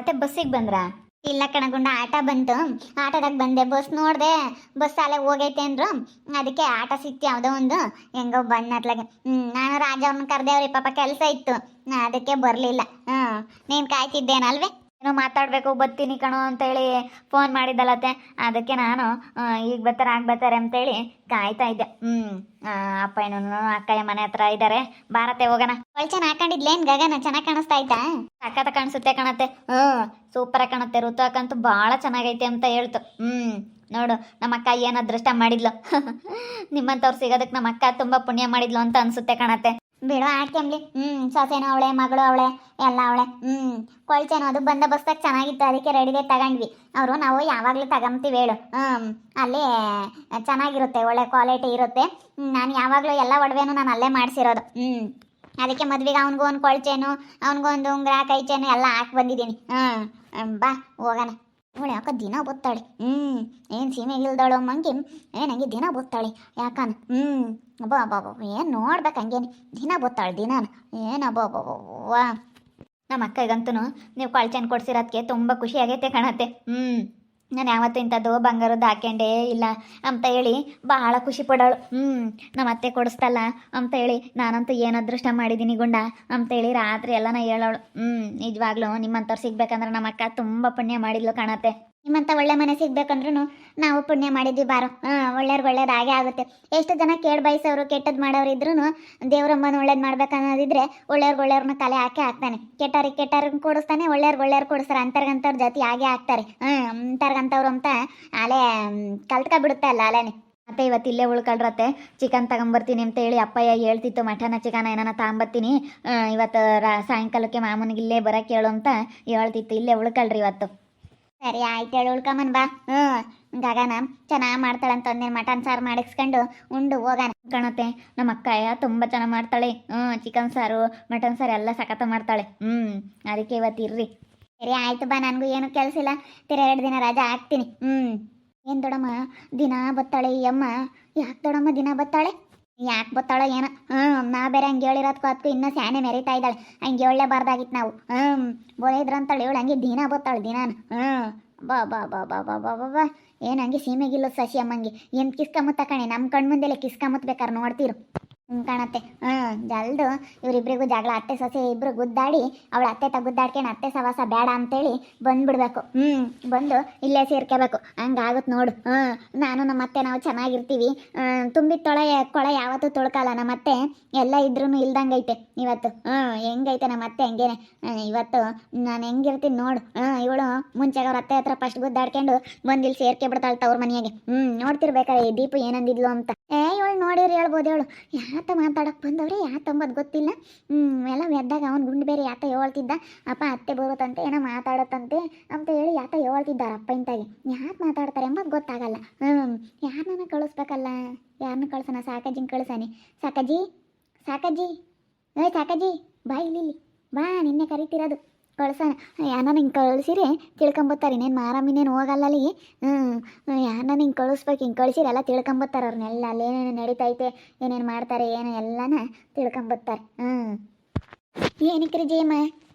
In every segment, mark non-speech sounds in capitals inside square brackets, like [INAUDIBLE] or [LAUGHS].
ಮತ್ತೆ ಬಸ್ಸಿಗೆ ಬಂದ್ರಾ? ಇಲ್ಲ ಕಣಗುಂಡ ಆಟ ಬಂತು. ಆಟದಾಗ ಬಂದೆ, ಬಸ್ ನೋಡ್ದೆ. ಬಸ್ ಅಲ್ಲೇ ಹೋಗೈತೆ ಅಂದ್ರು. ಅದಕ್ಕೆ ಆಟ ಸಿಕ್ತು ಯಾವುದೋ ಒಂದು. ಹೆಂಗೋ ಅತ್ಲಾಗೆ ಹ್ಮ್, ನಾನು ರಾಜ ಅವ್ರನ್ನ ಕರ್ದೆ ಅವ್ರಿ ಪಾಪ ಕೆಲಸ ಇತ್ತು. ಅದಕ್ಕೆ ಬರ್ಲಿಲ್ಲ. ಹ್ಮ್, ನೀನ್ ಕಾಯ್ತಿದ್ದೇನಲ್ವೇ? ಏನೋ ಮಾತಾಡ್ಬೇಕು ಬತ್ತೀನಿ ಕಣೋ ಅಂತೇಳಿ ಫೋನ್ ಮಾಡಿದ್ದಲತ್ತೆ ಅದಕ್ಕೆ ನಾನು ಈಗ ಬರ್ತಾರೆ ಆಗ ಬರ್ತಾರೆ ಅಂತೇಳಿ ಕಾಯ್ತಾ ಇದ್ದೆ. ಅಪ್ಪ ಏನೋ ಅಕ್ಕಯ್ಯ ಮನೆ ಹತ್ರ ಇದ್ದಾರೆ ಭಾರತೆ ಹೋಗೋಣ. ಒಳ್ಚನ್ ಹಾಕೊಂಡಿದ್ಲೇನ್ ಗಗನ? ಚೆನ್ನಾಗ್ ಕಾಣಿಸ್ತಾ ಆಯ್ತಾ ಸಖತ್ತ ಕಾಣಿಸುತ್ತೆ ಕಣತ್ತೆ. ಹ್ಮ್ ಸೂಪರ್ ಕಾಣುತ್ತೆ. ಅಕ್ಕಂತೂ ಭಾಳ ಚೆನ್ನಾಗೈತೆ ಅಂತ ಹೇಳ್ತು. ಹ್ಮ್ ನೋಡು ನಮ್ಮ ಅಕ್ಕ ಏನು ಅದೃಷ್ಟ ಮಾಡಿದ್ಲು? [LAUGHS] ನಿಮ್ಮಂತವ್ರು ಸಿಗೋದಕ್ಕೆ ನಮ್ಮ ಅಕ್ಕ ತುಂಬಾ ಪುಣ್ಯ ಮಾಡಿದ್ಲು ಅಂತ ಅನ್ಸುತ್ತೆ ಕಣತ್ತೆ. ಬಿಡು ಆಡ್ಕೆಂಬ್ಲಿ ಹ್ಮ್, ಸೊಸೆನೂ ಅವಳೆ, ಮಗಳು ಅವಳೆ, ಎಲ್ಲ ಅವಳೆ, ಹ್ಮ್, ಕೊಳ್ಚೇನೋ ಅದು ಬಂದ ಬಸ್ದಾಗ ಚೆನ್ನಾಗಿತ್ತು, ಅದಕ್ಕೆ ರೆಡಿಗೆ ತಗೊಂಡ್ವಿ. ಅವರು, ನಾವು ಯಾವಾಗಲೂ ತಗೊಂತೀವಿ ಹೇಳು, ಹ್ಮ್, ಅಲ್ಲಿ ಚೆನ್ನಾಗಿರುತ್ತೆ, ಒಳ್ಳೆ ಕ್ವಾಲಿಟಿ ಇರುತ್ತೆ. ನಾನು ಯಾವಾಗಲೂ ಎಲ್ಲ ಒಡವೆನೂ ನಾನು ಅಲ್ಲೇ ಮಾಡಿಸಿರೋದು, ಹ್ಮ್. ಅದಕ್ಕೆ ಮದ್ವೆಗೆ ಅವನಿಗೂ ಒಂದು ಕೊಳ್ಚೇನು, ಅವನಿಗೂ ಒಂದು ಉಂಗ್ರ ಕೈ ಚೇನು ಎಲ್ಲ ಹಾಕಿ ಬಂದಿದ್ದೀನಿ ಹ್ಮ್, ಬಾ, ಹೋಗೋಣ. ಅವಳು ಯಾಕೆ ದಿನ ಬತ್ತಾಳೆ? ಹ್ಞೂ ಏನು ಸೀಮೆ ಇಲ್ದಾಳು ಮಂಗಿ? ಏ ಹಂಗೆ ದಿನ ಬತ್ತಾಳೆ. ಯಾಕನ್? ಹ್ಞೂ ಅಬ್ಬಾ ಅಬ್ಬಾ ಏನು ನೋಡ್ಬೇಕು ಹಂಗೇನು? ದಿನ ಬತ್ತಾಳೆ ದಿನ ಏನು ಅಬ್ಬಾ ಅಬ್ಬಾ ನಮ್ಮ ಅಕ್ಕಗಂತೂ ನೀವು ಕಳ್ಚನ್ ಕೊಡ್ಸಿರೋದಕ್ಕೆ ತುಂಬ ಖುಷಿ ಆಗೈತೆ ಕಾಣುತ್ತೆ. ಹ್ಞೂ ನಾನು ಯಾವತ್ತೂ ಇಂಥದ್ದು ಬಂಗಾರದ್ದು ಹಾಕ್ಯಂಡೇ ಇಲ್ಲ ಅಂತ ಹೇಳಿ ಭಾಳ ಖುಷಿ ಪಡೋಳು. ಹ್ಞೂ ನಮ್ಮ ಅತ್ತೆ ಕೊಡಿಸ್ತಲ್ಲ ಅಂತ ಹೇಳಿ ನಾನಂತೂ ಏನು ಅದೃಷ್ಟ ಮಾಡಿದ್ದೀನಿ ಗುಂಡ ಅಂತ ಹೇಳಿ ರಾತ್ರಿ ಎಲ್ಲನ ಹೇಳೋಳು. ಹ್ಞೂ ನಿಜವಾಗ್ಲೂ ನಿಮ್ಮಂಥವ್ರು ಸಿಗ್ಬೇಕಂದ್ರೆ ನಮ್ಮ ಅಕ್ಕ ತುಂಬ ಪುಣ್ಯ ಮಾಡಿದ್ಲು ಕಾಣತ್ತೆ. ನಿಮ್ಮಂತ ಒಳ್ಳೆ ಮನೆ ಸಿಗ್ಬೇಕಂದ್ರೂ ನಾವು ಪುಣ್ಯ ಮಾಡಿದ್ವಿ ಬಾರೋ. ಹಾಂ ಒಳ್ಳೇದು ಹಾಗೆ ಆಗುತ್ತೆ. ಎಷ್ಟು ಜನ ಕೇಡ್ ಬಯಸೋರು ಕೆಟ್ಟದ್ದು ಮಾಡೋರು ಇದ್ರೂ ದೇವ್ರಮ್ಮನ ಒಳ್ಳೇದು ಮಾಡ್ಬೇಕನ್ನೋದಿದ್ರೆ ಒಳ್ಳೆಯವ್ರಿಗೆ ಒಳ್ಳೆಯವ್ರನ್ನ ತಲೆ ಹಾಕಿ ಹಾಕ್ತಾನೆ. ಕೆಟ್ಟವ್ರಿಗೆ ಕೆಟ್ಟವ್ರಿಗೆ ಕೊಡಿಸ್ತಾನೆ ಒಳ್ಳೆಯವ್ರಿಗೆ ಒಳ್ಳೆಯವ್ರು ಕೊಡಿಸ್ತಾರೆ. ಅಂತರ್ಗಂಥವ್ರ ಜಾತಿ ಹಾಗೆ ಹಾಕ್ತಾರೆ. ಹ್ಞೂ ಅಂತರ್ಗಂತವ್ರು ಅಂತ ಅಲೆ ಕಲ್ತ್ಕೊಬಿಡುತ್ತೆ ಅಲ್ಲ ಅಲೆನೆ ಮತ್ತೆ ಇವತ್ತು ಇಲ್ಲೇ ಉಳ್ಕೊಳ್ರತ್ತೆ. ಚಿಕನ್ ತಗೊಂಬರ್ತೀನಿ ಅಂತ ಹೇಳಿ ಅಪ್ಪಯ್ಯ ಹೇಳ್ತಿತ್ತು. ಮಟನ, ಚಿಕನ್ ಏನಾನ ತಗೊಂಬರ್ತೀನಿ. ಇವತ್ತು ರಾ, ಸಾಯಂಕಾಲಕ್ಕೆ ಮಾಮೂನಿಗೆ ಇಲ್ಲೇ ಬರಕ್ಕೆ ಹೇಳು ಅಂತ ಹೇಳ್ತಿತ್ತು. ಇಲ್ಲೇ ಉಳ್ಕೊಳ್ರಿ ಇವತ್ತು. ಸರಿ ಆಯ್ತು ಹೇಳು ಉಳ್ಕೊಂಬನ್ ಬಾ. ಹ್ಞೂ, ಗಗನ ಚೆನ್ನಾಗಿ ಮಾಡ್ತಾಳಂತ ಒಂದೇ ಮಟನ್ ಸಾರು ಮಾಡಿಸ್ಕೊಂಡು ಉಂಡು ಹೋಗೋಣ ಕಣತೆ, ನಮ್ಮ ಅಕ್ಕಯ್ಯ ತುಂಬ ಚೆನ್ನಾಗಿ ಮಾಡ್ತಾಳೆ. ಹ್ಞೂ ಚಿಕನ್ ಸಾರು ಮಟನ್ ಸಾರು ಎಲ್ಲ ಸಖತ್ತ ಮಾಡ್ತಾಳೆ. ಹ್ಞೂ, ಅದಕ್ಕೆ ಇವತ್ತು ಇರ್ರಿ. ಸರಿ ಆಯ್ತು ಬಾ, ನನಗೂ ಏನು ಕೆಲಸ ಇಲ್ಲ. ತಿರ ಎರಡು ದಿನ ರಜಾ ಹಾಕ್ತೀನಿ. ಹ್ಞೂ. ಏನು ದೊಡಮ್ಮ, ದಿನ ಬತ್ತಾಳೆ ಈ ಅಮ್ಮ ಯಾಕೆ ದೊಡಮ್ಮ ದಿನ ಬತ್ತಾಳೆ? ಯಾಕೆ ಬತ್ತಾಳ ಏನ? ಹ್ಮ್, ನಾ ಬೇರೆ ಹಂಗೆ ಹೇಳಿರೋದ್ಕೂ ಅದಕ್ಕೂ ಇನ್ನೂ ಸ್ಯಾನೆ ಮೆರಿತಾ ಇದ್ದಾಳೆ. ಹಂಗೆ ಹೇಳಲೇಬಾರ್ದಾಗಿತ್ತು ನಾವು. ಹ್ಞೂ ಅಂತಾಳೆ ಇವಳು ಹಂಗೆ ದಿನ ಬತ್ತಾಳೆ ದಿನಾನು. ಹ್ಮ್, ಬಾ ಬಾ ಬಾ ಬಾ ಬಾ ಬಾ ಬಾ ಬಾ. ಏನು ಹಂಗೆ ಸೀಮೆಗಿಲ್ಲ ಸಸಿ ಅಮ್ಮಂಗೆ. ಏನು ಕಿಸ್ಕಮುತ್ತ ಕಣೆ ನಮ್ಮ ಕಣ್ಮುಂದೆಲೆ ಕಿಸ್ಕೊಂಬತ್ಬೇಕಾರೆ ನೋಡ್ತೀರು. ಹ್ಞೂ ಕಾಣತ್ತೆ. ಹ್ಞೂ ಜಲ್ದು ಇವರಿಬ್ರಿಗೂ ಜಗಳ ಅತ್ತೆ ಸೊಸೆ ಇಬ್ರು ಗುದ್ದಾಡಿ ಅವಳ ಅತ್ತೆ ತ ಗುದ್ದಾಡ್ಕೊಂಡು ಅತ್ತೆ ಸವಾಸ ಬೇಡ ಅಂತೇಳಿ ಬಂದ್ಬಿಡ್ಬೇಕು. ಹ್ಮ್ ಬಂದು ಇಲ್ಲೇ ಸೇರ್ಕೋಬೇಕು ಹಂಗಾಗುತ್ತೆ ನೋಡು. ಹ್ಮ್ ನಾನು ನಮ್ಮ ಅತ್ತೆ ನಾವು ಚೆನ್ನಾಗಿರ್ತೀವಿ. ತುಂಬಿ ತೊಳೆ ಕೊಳೆ ಯಾವತ್ತೂ ತೊಳ್ಕಲ್ಲ. ನಮ್ಮ ಅತ್ತೆ ಎಲ್ಲ ಇದ್ರೂ ಇಲ್ದಂಗೈತೆ ಇವತ್ತು. ಹ್ಮ್ ಹೆಂಗೈತೆ ನಮ್ಮ ಅತ್ತೆ ಹಂಗೇನೆ. ಹ್ಮ್, ಇವತ್ತು ನಾನು ಹೆಂಗಿರ್ತೀನಿ ನೋಡು. ಹ್ಞೂ ಇವಳು ಮುಂಚೆಗೆ ಅವ್ರ ಅತ್ತೆ ಹತ್ರ ಫಸ್ಟ್ ಗುದ್ದಾಡ್ಕೊಂಡು ಬಂದು ಇಲ್ಲಿ ಸೇರ್ಕೆ ಬಿಡ್ತಾಳೆ ತವ್ರ ಮನೆಯಾಗೆ. ಹ್ಮ್ ನೋಡ್ತಿರ್ಬೇಕಾರೆ ದೀಪು ಏನಂದಿದ್ಲು ಅಂತ. ಇವಳು ನೋಡಿರಿ ಹೇಳ್ಬೋದು ಹೇಳು. ಯಾತ ಮಾತಾಡಕ್ ಬಂದವ್ರಿ, ಯಾತ ಅಂಬದ್ ಗೊತ್ತಿಲ್ಲ. ಎಲ್ಲ ಎದ್ದಾಗ ಅವ್ನು ಗುಂಡು ಬೇರೆ ಯಾತ ಹೇಳ್ತಿದ್ದ. ಅಪ್ಪ ಅತ್ತೆ ಬರುತ್ತಂತೆ, ಏನೋ ಮಾತಾಡುತ್ತಂತೆ ಅಂತ ಹೇಳಿ ಯಾತ ಹೇಳ್ತಿದ್ದಾರೆ ಅಪ್ಪ ಇಂತಾಗಿ ಯಾಕೆ ಮಾತಾಡ್ತಾರೆ ಎಂಬುದು ಗೊತ್ತಾಗಲ್ಲ. ಹ್ಮ್, ಯಾರನ್ನ ಕಳಿಸ್ಬೇಕಲ್ಲ? ಯಾರನ್ನ ಕಳ್ಸೋಣ? ಸಾಕಜ್ಜಿನ ಕಳಿಸಾನೆ ಸಾಕಜ್ಜಿ ಸಾಕಜ್ಜಿ ಏ ಸಾಕಜ್ಜಿ, ಬಾ ಇಲ್ಲಿ. ಬಾ, ನಿನ್ನೆ ಕರಿತಿರೋದು. ಕಳ್ಸೋಣ. ಯಾನ ಹಿಂಗೆ ಕಳಿಸಿರಿ, ತಿಳ್ಕೊಂಬತ್ತಾರೆ. ಇನ್ನೇನು ಮಾರಾಮಿನೇನು ಹೋಗಲ್ಲ ಅಲ್ಲಿ ಹ್ಞೂ ಯಾರನ್ನ ಹಿಂಗೆ ಕಳಿಸ್ಬೇಕು, ಹಿಂಗೆ ಕಳಿಸಿರಿ, ಎಲ್ಲ ತಿಳ್ಕೊಂಬತ್ತಾರೆ ಅವ್ರನ್ನೆಲ್ಲ ಅಲ್ಲಿ ಏನೇನು ನಡೀತೈತೆ, ಏನೇನು ಮಾಡ್ತಾರೆ ಏನು ಎಲ್ಲನ ತಿಳ್ಕೊಂಬತ್ತಾರೆ. ಹ್ಞೂ ಏನಿಕ್ರಿ ಜೇಮ?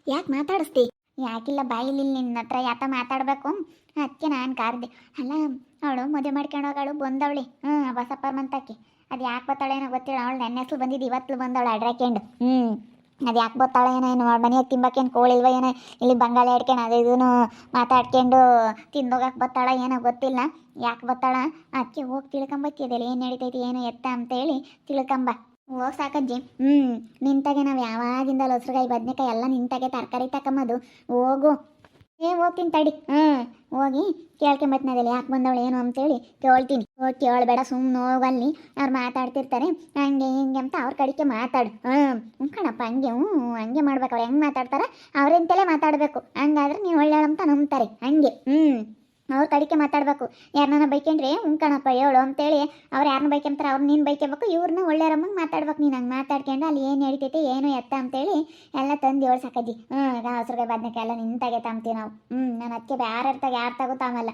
ಯಾಕೆ ಮಾತಾಡಿಸ್ತಿ? ಯಾಕಿಲ್ಲ ಬಾಯಿಲಿ ನಿನ್ನ ಹತ್ರ ಯಾತ ಮಾತಾಡಬೇಕು? ಅದಕ್ಕೆ ನಾನು ಕಾರ್ದೆ. ಅಲ್ಲ, ಅವಳು ಮದುವೆ ಮಾಡ್ಕೊಂಡು ಹೋಗಳು ಬಂದವಳಿ. ಹ್ಞೂ ಬಸಪ್ಪರ ಮಂತಾಕಿ ಅದು ಯಾಕೆ ಬರ್ತಾಳೇನೋ ಗೊತ್ತಿಲ್ಲ. ಅವಳು ನನ್ನ ಬಂದಿದ್ದು ಇವತ್ತು ಬಂದವಳು ಅಡ್ರಾಕೆಂಡು ಹ್ಞೂ ಅದು ಯಾಕೆ ಬರ್ತಾಳೆ ಏನೋ ಏನು ಮನೆಯಾಗ ತಿಂಬಕ್ಕೇನು ಕೋಳಿಲ್ವ ಏನೋ, ಇಲ್ಲಿ ಬಂಗಾಳಿ ಆಡ್ಕೊಂಡು ಅದು ಇದನ್ನು ಮಾತಾಡ್ಕೊಂಡು ತಿಂದೋಗಕ್ಕೆ ಬರ್ತಾಳ ಏನೋ ಗೊತ್ತಿಲ್ಲ. ಯಾಕೆ ಬರ್ತಾಳ ಅದಕ್ಕೆ ಹೋಗಿ ತಿಳ್ಕೊಂಬತ್ತಿದೆಲ್ಲ ಏನು ನಡೀತೈತಿ, ಏನು ಎತ್ತ ಅಂತ ಹೇಳಿ ತಿಳ್ಕೊಂಬ. ಹೋಗ್ ಸಾಕಜ್ಜಿ. ಹ್ಞೂ ನಿಂತಾಗೆ ನಾವು ಯಾವಾಗಿಂದಲೂ ಲೊಸ್ರಗಾಯಿ ಬದನೆಕಾಯಿ ಎಲ್ಲ ನಿಂತಾಗೆ ತರಕಾರಿ ತಕೊಂಬದು. ಹೋಗು. ಏ, ಹೋಗ್ತೀನಿ ತಡಿ. ಹ್ಞೂ ಹೋಗಿ ಕೇಳ್ಕೊಂಬತ್ನದಲ್ಲ ಯಾಕೆ ಬಂದವಳು ಏನು ಅಂತೇಳಿ ಕೇಳ್ತೀನಿ. ಹೋಗಿ ಕೇಳಬೇಡ ಸುಮ್ಮನೆ ಹೋಗಲ್ಲಿ ಅವ್ರು ಮಾತಾಡ್ತಿರ್ತಾರೆ. ಹಂಗೆ ಹಿಂಗೆ ಅಂತ ಅವ್ರ ಕಡೆಗೆ ಮಾತಾಡು. ಹ್ಞೂ ಕಣಪ್ಪ, ಹಂಗೆ ಹ್ಞೂ ಹಂಗೆ ಮಾಡ್ಬೇಕು ಅವ್ರು. ಹೆಂಗೆ ಮಾತಾಡ್ತಾರೆ? ಅವ್ರಿಂತಲೇ ಮಾತಾಡಬೇಕು. ಹಂಗಾದ್ರೆ ನೀವು ಒಳ್ಳೆಯಳು ಅಂತ ನಂಬ್ತಾರೆ. ಹಂಗೆ ಹ್ಞೂ ಅವ್ರ ಕಡಿಕೆ ಮಾತಾಡಬೇಕು. ಯಾರನ್ನ ಬೈಕೊಂಡ್ರೆ ಉಂಕಣಪ್ಪ ಕಣಪ್ಪ, ಹೇಳು ಅಂತೇಳಿ ಅವ್ರು ಯಾರನ್ನ ಬೈಕೊಂತಾರೆ ಅವ್ರು ನೀನು ಬೈಕೋಬೇಕು ಇವ್ರನ್ನ ಒಳ್ಳೆಯರಮ್ಮಂಗೆ ಮಾತಾಡ್ಬೇಕು ನೀನು ಹಂಗೆ ಮಾತಾಡ್ಕೊಂಡು ಅಲ್ಲಿ ಏನು ನಡೀತೈತೆ, ಏನು ಎತ್ತ ಅಂತೇಳಿ ಎಲ್ಲ ತಂದು ಹೇಳಿ ಸಾಕಜ್ಜಿ ಹ್ಞೂ ಹಸ್ರುಗಾಯಿ ಬದನೆಕಾಯಿ ಎಲ್ಲ ನಿಂತಾಗೆ ತಂತೀವಿ ನಾವು. ಹ್ಞೂ ನಾನು ಅದಕ್ಕೆ ಬೇರೆ ಅರ್ಥ ಯಾರು ತಗೋ ತಾಮಲ್ಲ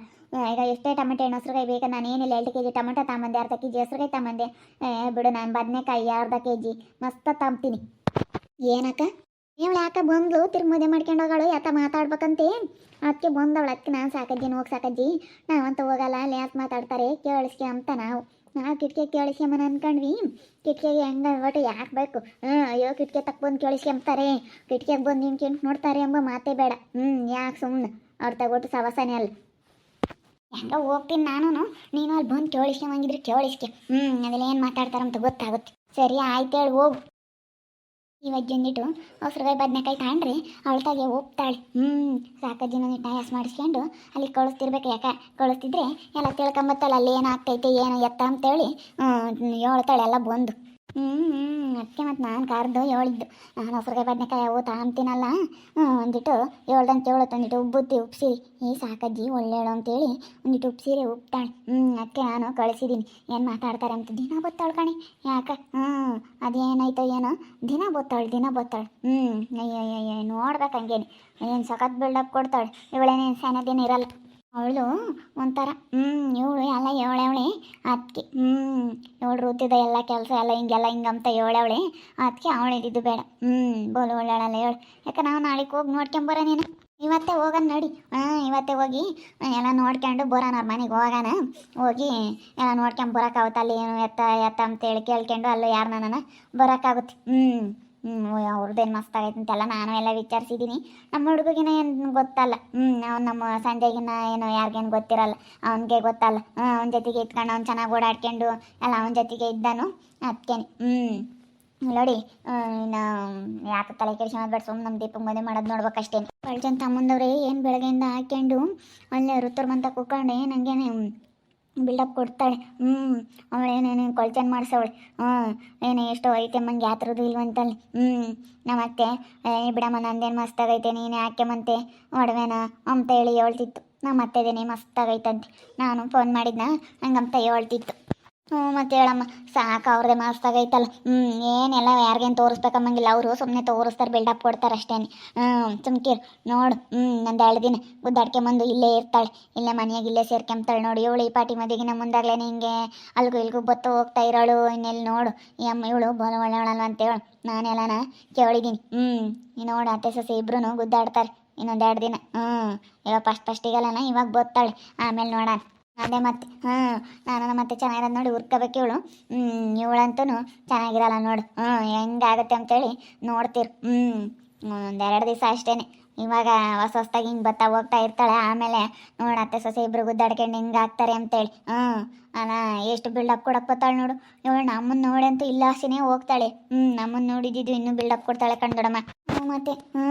ಈಗ ಎಷ್ಟೇ ಟೊಮೆಟೊ ಹಣ್ಣು ಹಸ್ರುಗಾಯಿ ಬೇಕು, ನಾನು ಏನಿಲ್ಲ ಎರಡು ಕೆ ಜಿ ಟೊಮೆಟೊ ತಗೊಂಬಂದೆ ಅರ್ಧ ಕೆ ಜಿ ಹಸ್ರುಗಾಯಿ ತಗೊಂಬಂದೆ ಏ, ಬಿಡು, ನಾನು ಬದನೆಕಾಯಿ ಅರ್ಧ ಕೆ ಜಿ ಮಸ್ತ ತಾಂಬ್ತೀನಿ. ಏನಕ್ಕ? ಇವಳು ಯಾಕೆ ಬಂದ್ಲು? ತಿರ್ಗಿ ಮದುವೆ ಮಾಡ್ಕೊಂಡು ಹೋಗಾಳು ಯಾತ ಮಾತಾಡ್ಬೇಕಂತೆ? ಅದಕ್ಕೆ ಬಂದವಳು ಅದಕ್ಕೆ ನಾನು ಸಾಕಜ್ಜಿ ಹೋಗಿ ಸಾಕಜ್ಜಿ. ನಾವಂತ ಹೋಗಲ್ಲ, ಅಲ್ಲಿ ಯಾಕೆ ಮಾತಾಡ್ತಾರೆ? ಕೇಳಿಸ್ಕೆ ಅಂತ ನಾವು. ನಾವು ಕಿಟಕಿ ಕೇಳಿಸ್ಕೊಂಬನ ಅನ್ಕೊಂಡ್ವಿ. ಕಿಟಕಿಗೆ ಹೆಂಗೆ ಒಟ್ಟು ಯಾಕೆ ಬೇಕು? ಹ್ಞೂ ಅಯ್ಯೋ, ಕಿಟಕಿ ತಕ್ಕ ಬಂದು ಕೇಳಿಸ್ಕೊಂತಾರೆ ಕಿಟಕಿಗೆ ಬಂದು ನಿಂಗೆ ನೋಡ್ತಾರೆ ಎಂಬ ಮಾತೇ ಬೇಡ. ಹ್ಞೂ ಯಾಕೆ ಸುಮ್ಮನೆ ಅವ್ರು ತಗೊಟ್ಟು ಸವಸನೆ ಅಲ್ಲಿ. ಹೆಂಗ ಹೋಗ್ತೀನಿ ನಾನು ನೀನು ಅಲ್ಲಿ ಬಂದು ಕೇಳಿಸ್ಕೊಂಬಂಗಿದ್ರೆ ಕೇಳಿಸ್ಕೆ. ಹ್ಞೂ ಅದೆಲ್ಲ ಏನು ಮಾತಾಡ್ತಾರಂತ ಗೊತ್ತಾಗುತ್ತೆ. ಸರಿ, ಆಯ್ತು ಹೇಳಿ, ಹೋಗು. ಇವಾಗ ಜಂದಿಟ್ಟು ಹೊಸ್ರಗಾಯಿ ಬದನೆಕಾಯಿ ತಗೊಂಡ್ರಿ ಅವಳ್ತಾಗೆ ಹೋಗ್ತಾಳೆ ಹ್ಞೂ ಸಾಕಜ್ಜಿನ ಟಯಾಸ್ ಮಾಡಿಸ್ಕೊಂಡು ಅಲ್ಲಿ ಕಳಿಸ್ತಿರ್ಬೇಕು ಯಾಕೆ? ಕಳಿಸ್ತಿದ್ರೆ ಎಲ್ಲ ತಿಳ್ಕೊಂಬತ್ತಲ್ಲ, ಅಲ್ಲಿ ಏನಾಗ್ತೈತೆ, ಏನು ಎತ್ತ ಅಂತೇಳಿ ಹೇಳ್ತಾಳೆ, ಎಲ್ಲ ಬಂದು. ಹ್ಞೂ ಅದಕ್ಕೆ ಮತ್ತು ನಾನು ಕಾರ್ದು ಹೇಳಿದ್ದು ನಾನು ಹೊಸ್ರಗಾಯಿ ಬದನೆಕಾಯಿ ಅವು ತಾಂತೀನಲ್ಲ ಹ್ಞೂ ಒಂದಿಟ್ಟು ಹೇಳ್ದಂಗೆ ಕೇಳುತ್ತೆ ಒಂದಿಟ್ಟು ಉಬ್ಬುತ್ತಿ ಉಪ್ಸಿರಿ ಈ ಸಾಕಜ್ಜಿ, ಒಳ್ಳೇಳು ಅಂತೇಳಿ ಒಂದಿಟ್ಟು ಉಪ್ಸಿರಿ ಉಪ್ತಾಳೆ ಹ್ಞೂ ಅದಕ್ಕೆ ನಾನು ಕಳಿಸಿದ್ದೀನಿ ಏನು ಮಾತಾಡ್ತಾರೆ ಅಂತ ದಿನ ಬತ್ತಾಳು ಕಣಿ. ಯಾಕೆ? ಹ್ಞೂ ಅದೇನಾಯ್ತೋ ಏನೋ? ದಿನ ಬತ್ತಾಳೆ, ದಿನ ಬತ್ತಾಳು. ಹ್ಞೂ ಅಯ್ಯೋ ನೋಡ್ಬೇಕು ಹಂಗೇನೆ ಏನು ಸಖತ್ ಬಿಲ್ಡಪ್ ಕೊಡ್ತಾಳೆ ಇವಳೇನೇನು ಸಣ್ಣದೇನು ಇರಲ್ಲ ಅವಳು ಒಂಥರ ಹ್ಞೂ ಇವಳು ಎಲ್ಲ ಏಳವಳೆ ಅದಕ್ಕೆ ಹ್ಞೂ ಇವಳು ಋತಿದ ಎಲ್ಲ ಕೆಲಸ ಎಲ್ಲ ಹಿಂಗೆಲ್ಲ ಹಿಂಗಂತ ಏಳವಳೆ ಅದಕ್ಕೆ ಅವಳು ಇದ್ದಿದ್ದು ಬೇಡ. ಹ್ಞೂ ಬೋಲು ಒಳ್ಳೆಯಲ್ಲ ಹೇಳು. ಯಾಕೆ ನಾವು ನಾಳೆಗೆ ಹೋಗಿ ನೋಡ್ಕೊಂಬರ ನೀನು? ಇವತ್ತೇ ಹೋಗೋಣ ನೋಡಿ. ಹಾಂ ಇವತ್ತೇ ಹೋಗಿ ಎಲ್ಲ ನೋಡ್ಕೊಂಡು ಬರೋಣ ಅವ್ರ ಮನೆಗೆ ಹೋಗೋಣ ಹೋಗಿ ಎಲ್ಲ ನೋಡ್ಕೊಂಡು ಬರೋಕ್ಕಾಗುತ್ತೆ ಅಲ್ಲಿ ಏನು ಎತ್ತ ಎತ್ತ ಅಂತೇಳಿ ಕೇಳ್ಕೊಂಡು ಅಲ್ಲೂ ಯಾರು ನನ್ನ ಬರೋಕ್ಕಾಗುತ್ತೆ ಹ್ಞೂ ಅವ್ರದ್ದೇನು ಮಸ್ತ್ ಆಗೈತೆ ಅಂತೆಲ್ಲ ನಾನು ಎಲ್ಲ ವಿಚಾರಿಸಿದ್ದೀನಿ ನಮ್ಮ ಹುಡುಗಿನ ಏನು ಗೊತ್ತಲ್ಲ. ಹ್ಞೂ ಅವ್ನು ನಮ್ಮ ಸಂಜೆಗಿನ ಏನೋ ಯಾರಿಗೇನು ಗೊತ್ತಿರಲ್ಲ. ಅವನಿಗೆ ಗೊತ್ತಲ್ಲ. ಅವನ ಜೊತೆಗೆ ಇಟ್ಕೊಂಡು ಅವ್ನು ಚೆನ್ನಾಗಿ ಓಡಾಡ್ಕೊಂಡು ಎಲ್ಲ ಅವನ ಜೊತೆಗೆ ಇದ್ದಾನು. ಅದಕ್ಕೇನೆ ಹ್ಞೂ ನೋಡಿ ಯಾಕೆ ತಲೆ ಕೆಡಿಸ್ಕೊಂಡ್ ಬೇಡ ಸುಮ್ಮನೆ ನಮ್ಮ ದೀಪಕ್ಕೆ ಮದುವೆ ಮಾಡೋದು ನೋಡ್ಬೇಕಷ್ಟೇ. ಕಳ್ಚನ್ ತಮ್ಮಂದವ್ರೆ ಏನು ಬೆಳಗ್ಗೆಯಿಂದ ಹಾಕ್ಕೊಂಡು ಒಳ್ಳೆ ಋತುರ್ ಬಂತ ಕೂತ್ಕೊಂಡೆ ನನಗೇನೆ ಬಿಲ್ಡಪ್ ಕೊಡ್ತಾಳೆ. ಹ್ಞೂ ಅವಳು ಏನೇನು ಕೊಳ್ಚನ್ ಮಾಡಿಸವಳೆ. ಹ್ಞೂ ಏನೇ ಎಷ್ಟೋ ಐತೆ ಮಂಗೆ ಯಾತ್ರದು ಇಲ್ವಂತಲ್ಲಿ. ಹ್ಞೂ ನಮ್ಮತ್ತೆ ಏ, ಬಿಡಮ್ಮ, ನಂದೇನು ಮಸ್ತಾಗೈತೆ, ನೀನು ಯಾಕೆಮಂತೆ ಒಡವೆನ? ಅಂತ ಹೇಳಿ ಹೇಳ್ತಿತ್ತು. ನಮ್ಮ ಅತ್ತೆದೇನೆ ಮಸ್ತಾಗೈತಂತೆ. ನಾನು ಫೋನ್ ಮಾಡಿದ್ನ? ಹಂಗಂತ ಹೇಳ್ತಿತ್ತು. ಹ್ಞೂ ಮತ್ತೆ ಹೇಳಮ್ಮ, ಸಾಕು ಅವ್ರದ್ದೇ ಮಸ್ತಾಗೈತಲ್ಲ ಹ್ಞೂ ಏನೆಲ್ಲ ಯಾರಿಗೇನು ತೋರಿಸ್ಬೇಕಮ್ಮಂಗಿಲ್ಲ ಅವರು ಸುಮ್ಮನೆ ತೋರಿಸ್ತಾರೆ ಬಿಲ್ಡಪ್ ಕೊಡ್ತಾರೆ ಅಷ್ಟೇನೆ. ಹ್ಞೂ ಸುಮ್ಕಿರ್ ನೋಡು ಹ್ಞೂ ನಂದು ಎರಡು ದಿನ ಗುದ್ದಾಡ್ಕೊಂಬಂದು ಇಲ್ಲೇ ಇರ್ತಾಳೆ. ಇಲ್ಲೇ ಮನೆಯಾಗ ಇಲ್ಲೇ ಸೇರ್ಕೊಂತಾಳೆ ನೋಡಿ. ಇವಳು ಈ ಪಾಟಿ ಮದುವೆಗಿನ ಮುಂದಾಗಲೇ ಹಿಂಗೆ ಅಲ್ಗೂ ಇಲ್ಗೂ ಬತ್ತು ಹೋಗ್ತಾ ಇರೋಳು ಇನ್ನೆಲ್ಲಿ ನೋಡು. ಈ ಅಮ್ಮ, ಇವಳು ಬಲ ಒಳ್ಳೆವಳಲ್ಲ ಅಂತೇಳು ನಾನೆಲ್ಲನ ಕೇಳಿದ್ದೀನಿ ಹ್ಞೂ ನೋಡು, ಅತ್ತೆ, ಸಸಿ ಇಬ್ರು ಗುದ್ದಾಡ್ತಾರೆ ಇನ್ನೊಂದು ಎರಡು ದಿನ. ಹ್ಞೂ ಇವಾಗ ಫಸ್ಟ್ ಫಸ್ಟಿಗೆಲ್ಲನ ಇವಾಗ ಬತ್ತಾಳೆ. ಆಮೇಲೆ ನೋಡೋಣ. ಅದೇ ಮತ್ತೆ ಹಾಂ ನಾನು ಮತ್ತೆ ಚೆನ್ನಾಗಿರೋದು ನೋಡಿ ಹುರ್ಕೋಬೇಕು ಇವಳು. ಹ್ಞೂ ಇವಳಂತೂ ಚೆನ್ನಾಗಿರಲ್ಲ ನೋಡು. ಹ್ಞೂ ಹೆಂಗಾಗುತ್ತೆ ಅಂತೇಳಿ ನೋಡ್ತೀರಿ. ಹ್ಞೂ ಒಂದೆರಡು ದಿವಸ ಅಷ್ಟೇ ಇವಾಗ ಹೊಸ ಹೊಸ್ದಾಗ ಹಿಂಗೆ ಬತ್ತಾ ಹೋಗ್ತಾ ಇರ್ತಾಳೆ, ಆಮೇಲೆ ನೋಡು ಅತ್ತೆ ಸೊಸೆ ಇಬ್ರು ಗುದ್ದಾಡ್ಕೊಂಡು ಹಿಂಗೆ ಆಗ್ತಾರೆ ಅಂತೇಳಿ. ಹ್ಞೂ ಅಲ್ಲ ಎಷ್ಟು ಬಿಲ್ಡಪ್ ಕೊಡಕ್ಕೆ ಬತ್ತಾಳೆ ನೋಡು. ಇವಳು ನಮ್ಮನ್ನು ನೋಡಿ ಅಂತೂ ಇಲ್ಲ ಆಸೆನೇ ಹೋಗ್ತಾಳೆ. ಹ್ಞೂ ನಮ್ಮನ್ನು ನೋಡಿದ್ದು ಇನ್ನೂ ಬಿಲ್ಡಪ್ ಕೊಡ್ತಾಳೆ ಕಣ್ದೊಡಮ್ಮ ಹ್ಞೂ ಮತ್ತೆ ಹ್ಞೂ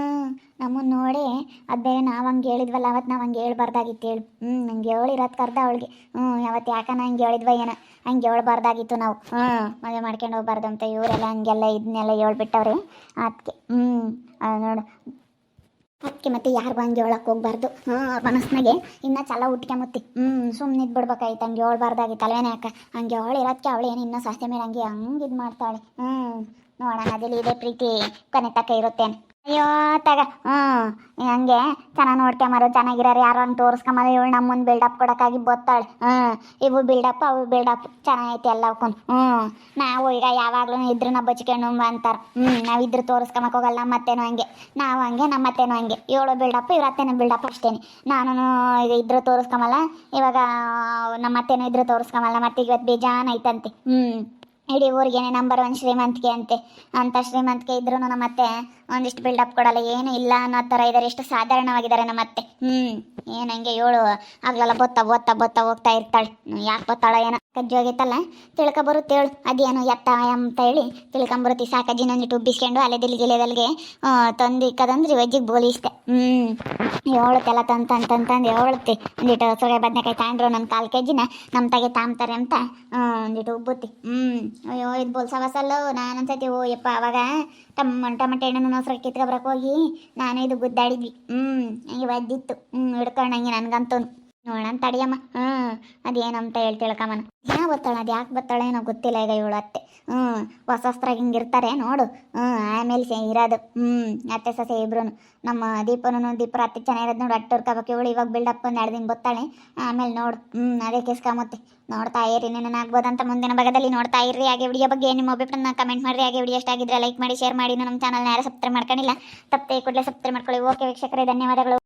ನಮ್ಮನ್ನು ನೋಡಿ ಅದು ಬೇರೆ ನಾವು ಹಂಗೆ ಹೇಳಿದ್ವಲ್ಲ ಅವತ್ತು ನಾವು ಹಂಗೆ ಹೇಳ್ಬಾರ್ದಾಗಿತ್ತು ಹೇಳು. ಹ್ಞೂ ಹಂಗೆ ಹೇಳಿರೋದು ಕರ್ದ ಅವಳಿಗೆ. ಹ್ಞೂ ಯಾವತ್ತು ಯಾಕನ ಹಂಗೆ ಹೇಳಿದ್ವ ಏನೋ. ಹಂಗೆ ಹೇಳ್ಬಾರ್ದಾಗಿತ್ತು ನಾವು. ಹ್ಞೂ ಮದುವೆ ಮಾಡ್ಕೊಂಡು ಹೋಗ್ಬಾರ್ದು ಅಂತ ಇವರೆಲ್ಲ ಹಂಗೆಲ್ಲ ಇದನ್ನೆಲ್ಲ ಹೇಳ್ಬಿಟ್ಟವ್ರಿ. ಅದಕ್ಕೆ ಹ್ಞೂ ನೋಡು. ಅದಕ್ಕೆ ಮತ್ತೆ ಯಾರಿಗೂ ಹಂಗೆ ಹೇಳಕ್ಕೆ ಹೋಗ್ಬಾರ್ದು. ಹ್ಞೂ ಅವ್ರ ಮನಸ್ಸಿನಾಗೆ ಇನ್ನೂ ಚಲ ಉಟ್ಕೊಂಬತ್ತಿ ಹ್ಞೂ ಸುಮ್ಮನೆ ಇದ್ಬಿಡ್ಬೇಕಾಯ್ತು, ಹಂಗೆ ಹೇಳ್ಬಾರ್ದಾಗಿತ್ತು ಅಲ್ವೇನೆ ಯಾಕೆ ಹಂಗೆ ಹೇಳಿರೋದಕ್ಕೆ ಅವಳು ಏನು ಇನ್ನೂ ಸಾಸ್ತೆ ಮೇಲೆ ಹಂಗೆ ಹಂಗೆ ಇದು ಮಾಡ್ತಾಳೆ. ಹ್ಞೂ ನೋಡೋಣ ಅದಲ್ಲಿ ಇದೆ ಪ್ರೀತಿ. ಕೊನೆ ತಕ್ಕ ಇರುತ್ತೇನೆ. ಅಯ್ಯೋ, ತಗ ಹ್ಮ್ ಹಂಗೆ ಚೆನ್ನಾಗಿ ನೋಡ್ಕೊಂಬಾರು ಚೆನ್ನಾಗಿರೋರು ಯಾರೋ ಅಂತ ತೋರಿಸ್ಕೊಂಬಾರ ಇವಳು ನಮ್ಮ ಮುಂದೆ ಬಿಲ್ಡಪ್ ಕೊಡೋಕ್ಕಾಗಿ ಬತ್ತಾಳೆ. ಹ್ಮ್, ಇವು ಬಿಲ್ಡಪ್ ಅವು ಬಿಲ್ಡಪ್ ಚೆನ್ನಾಗೈತೆ ಎಲ್ಲವಕ್ಕೂ ಹ್ಮ್, ನಾವು ಈಗ ಯಾವಾಗಲೂ ಇದ್ರು ನಾವು ಬಚ್ಕೊಂಡು ಅಂತಾರ. ಹ್ಮ್, ನಾವು ಇದ್ರೆ ತೋರಿಸ್ಕೊಂಬಕ್ ಹೋಗಲ್ಲ ನಮ್ಮ ಅತ್ತೆನೂ ಹಂಗೆ. ನಾವು ಹಂಗೆ ನಮ್ಮ ಅತ್ತೆನೂ ಹಂಗೆ. ಏಳು ಬಿಲ್ಡಪ್ ಇವ್ರ ಅತ್ತೆನೂ ಬಿಲ್ಡಪ್ ಅಷ್ಟೇ ನಾನು ಈಗ ಇದ್ರೆ ತೋರಿಸ್ಕೊಂಬಲ್ಲ, ಇವಾಗ ನಮ್ಮ ಅತ್ತೆನೂ ಇದ್ರೆ ತೋರಿಸ್ಕೊಂಬಲ್ಲ, ಮತ್ತೆ ಇವತ್ತು ಬೇಜಾನ್ ಐತಂತೆ. ಹ್ಞೂ ಇಡೀ ಊರಿಗೇನೆ ನಂಬರ್ ಒನ್ ಶ್ರೀಮಂತಿಕೆ ಅಂತೆ. ಅಂತ ಶ್ರೀಮಂತಿಕೆ ಇದ್ರೂ ನಮ್ಮ ಅತ್ತೆ ಒಂದಿಷ್ಟು ಬಿಲ್ಡಪ್ ಕೊಡಲ್ಲ, ಏನು ಇಲ್ಲ ಅನ್ನೋ ಥರ ಇದ್ದಾರೆ ಎಷ್ಟು ಸಾಧಾರಣವಾಗಿದ್ದಾರೆ ನಮ್ಮ ಅತ್ತೆ ಹ್ಞೂ ಏನು ಹಂಗೆ ಏಳು ಆಗ್ಲಲ್ಲ, ಬೊತ್ತ ಬೊತ್ತ ಬೊತ್ತ ಹೋಗ್ತಾ ಇರ್ತಾಳೆ. ಯಾಕೆ ಬೊತ್ತಾಳ ಏನೋ. ಕಜ್ಜಿ ಹೋಗಿತ್ತಲ್ಲ ತಿಳ್ಕ ಬರುತ್ತೆ ಹೇಳು. ಅದೇನು ಎತ್ತ ಅಂತ ಹೇಳಿ ತಿಳ್ಕೊಂಬರುತ್ತಿ ಇಟ್ಟು ಉಬ್ಬಿಸ್ಕೊಂಡು ಅಲೆ ದಿಲ್ಲಿ ಗಿಲೆದಲ್ಗೆ ತಂದು ಇಕ್ಕದಂದ್ರೆ ವಜ್ಜಿಗೆ ಬೋಲಿಸ್ತೆ. ಹ್ಞೂ ಹೇಳುತ್ತೆಲ್ಲ ತಂದು ತಂದು ತಂದು ತಂದು ಒಂದಿಟ್ಟು ಸೊಗೆ ಬದನೆಕಾಯಿ ತಾಂಡ್ರು ನನ್ನ ಕಾಲು ಕೆಜಿನ ನಮ್ಮ ತಾಗೆ ತಾಂಬ್ತಾರೆ ಅಂತ ಒಂದಿಟ್ಟು ಉಬ್ಬುತ್ತಿ. ಹ್ಞೂ ಅಯ್ಯೋ, ಇದು ಬೋಲ್ಸವಸಲ್ಲ ನಾನು ಅನ್ಸತಿ, ಓ, ಯಪ್ಪ, ಅವಾಗ ಟಮ್ ಟಮಟೆ ಹಣ್ಣು ಮೊಸರು ಕಿತ್ಕೊಬರಕ್ಕೆ ಹೋಗಿ ನಾನು ಇದು ಗುದ್ದಾಡಿದ್ವಿ. ಹ್ಞೂ ಹಂಗೆ ಒದ್ದಿತ್ತು ಹ್ಞೂ ಹಿಡ್ಕೊಂಡಂಗೆ ನನಗಂತೂ. ನೋಡೋಣ, ತಡಿಯಮ್ಮ. ಹ್ಞೂ, ಅದೇನಂತ ಹೇಳಿ ತಿಳ್ಕಮ್ಮನ. ಯಾ ಬತ್ತಾಳೆ ಅದು ಯಾಕೆ ಏನೋ ಗೊತ್ತಿಲ್ಲ ಈಗ ಇವಳು ಅತ್ತೆ. ಹ್ಞೂ ಹೊಸ ಹಿಂಗಿರ್ತಾರೆ, ನೋಡು. ಹ್ಞೂ, ಆಮೇಲೆ ಸೇ ಇರೋದು. ಹ್ಞೂ, ಅತ್ತೆ, ಸಸೆ ಇಬ್ರು ನಮ್ಮ ದೀಪನೂ ದೀಪರ ಅತ್ತೆ ಚೆನ್ನಾಗಿರೋದು ನೋಡು, ಅಟ್ಟು ಹುರ್ಕೋಬೇಕು. ಇವಳು ಇವಾಗ ಬಿಲ್ಡಪ್ ಒಂದು ಎರಡು ದಿನ ಗೊತ್ತಾಳೆ. ಆಮೇಲೆ ನೋಡು. ಹ್ಞೂ, ಅದೇ ಕೇಸ್ಕೊಂಬತ್ತೆ ನೋಡ್ತಾ ಇರಿ ನಿನ್ನ ಆಗ್ಬೋದಂತ ಮುಂದಿನ ಭಾಗದಲ್ಲಿ ನೋಡ್ತಾ ಇರ್ರಿ, ಹಾಗೆ ವಿಡಿಯೋ ಬಗ್ಗೆ ನಿಮ್ಮ ಅಭಿಪ್ರಾಯನ ಕಮೆಂಟ್ ಮಾಡಿರಿ, ಹಾಗೆ ವಿಡಿಯೋ ಎಷ್ಟಾಗಿದ್ರೆ ಲೈಕ್ ಮಾಡಿ ಶೇರ್ ಮಾಡಿ. ನಮ್ಮ ಚಾನಲ್ನ ಯಾರು ಸಬ್ಸ್ಕ್ರೈಬ್ ಮಾಡ್ಕೊಂಡಿಲ್ಲ ತಪ್ಪೇ ಕೂಡಲೇ ಸಬ್ಸ್ಕ್ರೈಬ್ ಮಾಡ್ಕೊಳ್ಳಿ. ಓಕೆ ವೀಕ್ಷಕರೇ, ಧನ್ಯವಾದಗಳು.